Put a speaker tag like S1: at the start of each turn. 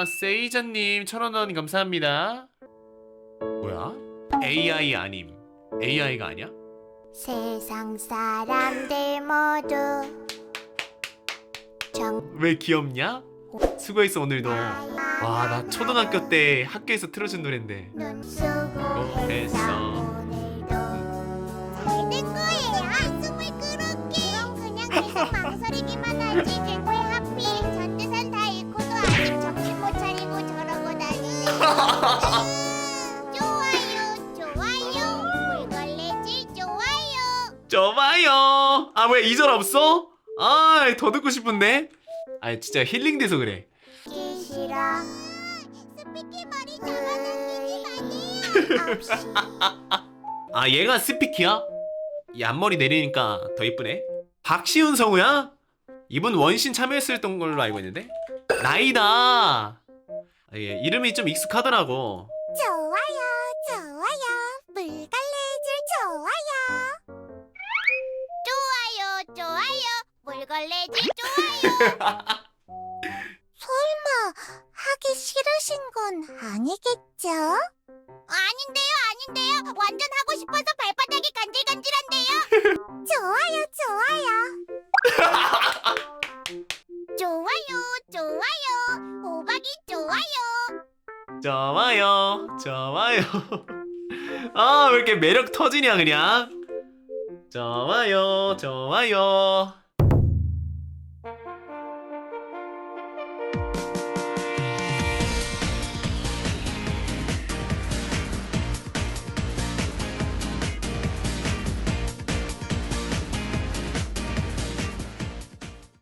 S1: 아, 세이자님, 천원원 감사합니다. 뭐야? AI 아님. AI가 아니야?
S2: 세상 사람들 모두 정
S1: 왜 귀엽냐? 수고했어, 오늘도. 와, 나 초등학교 때 학교에서 틀어준 노랜데.
S2: 눈 쓰고
S1: 어,
S2: 했어 좋아요. 아,
S1: 왜 2절 없어? 아, 더 듣고 싶은데? 아, 진짜 힐링돼서 그래.
S2: 듣기 싫어 스피키 머리 잡아당기지
S1: 아, 얘가 스피키야? 이 앞머리 내리니까 더 이쁘네. 박시훈 성우야? 이분 원신 참여했었던 걸로 알고 있는데? 나이다. 아, 예, 이름이 좀 익숙하더라고.
S2: 좋아요. 물걸레질 좋아요. 설마 하기 싫으신 건 아니겠죠? 아닌데요, 아닌데요. 완전 하고 싶어서 발바닥이 간질간질한데요. 좋아요, 좋아요. 좋아요, 좋아요. 호박이 좋아요.
S1: 좋아요, 좋아요. 아, 왜 이렇게 매력 터지냐, 그냥? 좋아요, 좋아요.